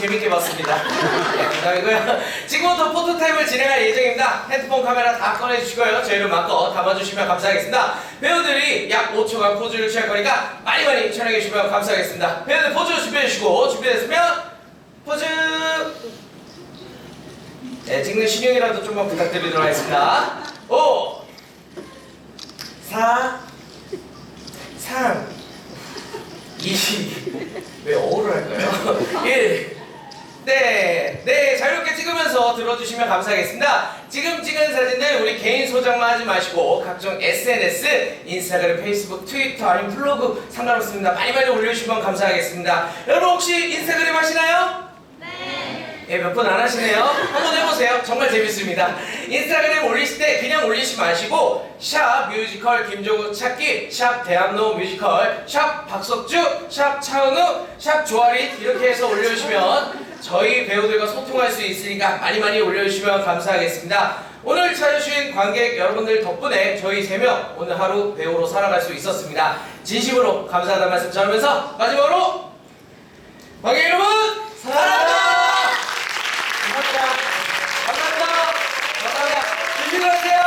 재밌게 봤습니다. 네, 감사하고요. 지금부터 포토타임을 진행할 예정입니다. 핸드폰 카메라 다 꺼내주시고요. 저희를 마음껏 담아주시면 감사하겠습니다. 배우들이 약 5초간 포즈를 취할 거니까 많이 많이 촬영해주시면 감사하겠습니다. 배우들 포즈 준비해주시고 준비됐으면 포즈! 네, 찍는 신용이라도 좀만 부탁드리도록 하겠습니다. 5, 4, 2, 왜 어를 할까요? 1. 네, 네, 자유롭게 찍으면서 들어주시면 감사하겠습니다. 지금 찍은 사진들 우리 개인 소장만 하지 마시고 각종 SNS, 인스타그램, 페이스북, 트위터 아니면 블로그 상관없습니다. 많이 많이 올려주시면 감사하겠습니다. 여러분 혹시 인스타그램? 예, 몇 분 안 하시네요. 한번 해보세요. 정말 재밌습니다. 인스타그램 올리실 때 그냥 올리지 마시고 샵 뮤지컬 김종국 찾기, 샵 대학로 뮤지컬, 샵 박석주, 샵 차은우, 샵 조아리 이렇게 해서 올려주시면 저희 배우들과 소통할 수 있으니까 많이 많이 올려주시면 감사하겠습니다. 오늘 찾아주신 관객 여러분들 덕분에 저희 세 명 오늘 하루 배우로 살아갈 수 있었습니다. 진심으로 감사하다는 말씀 전하면서 마지막으로 관객 여러분 사랑합니다. 감사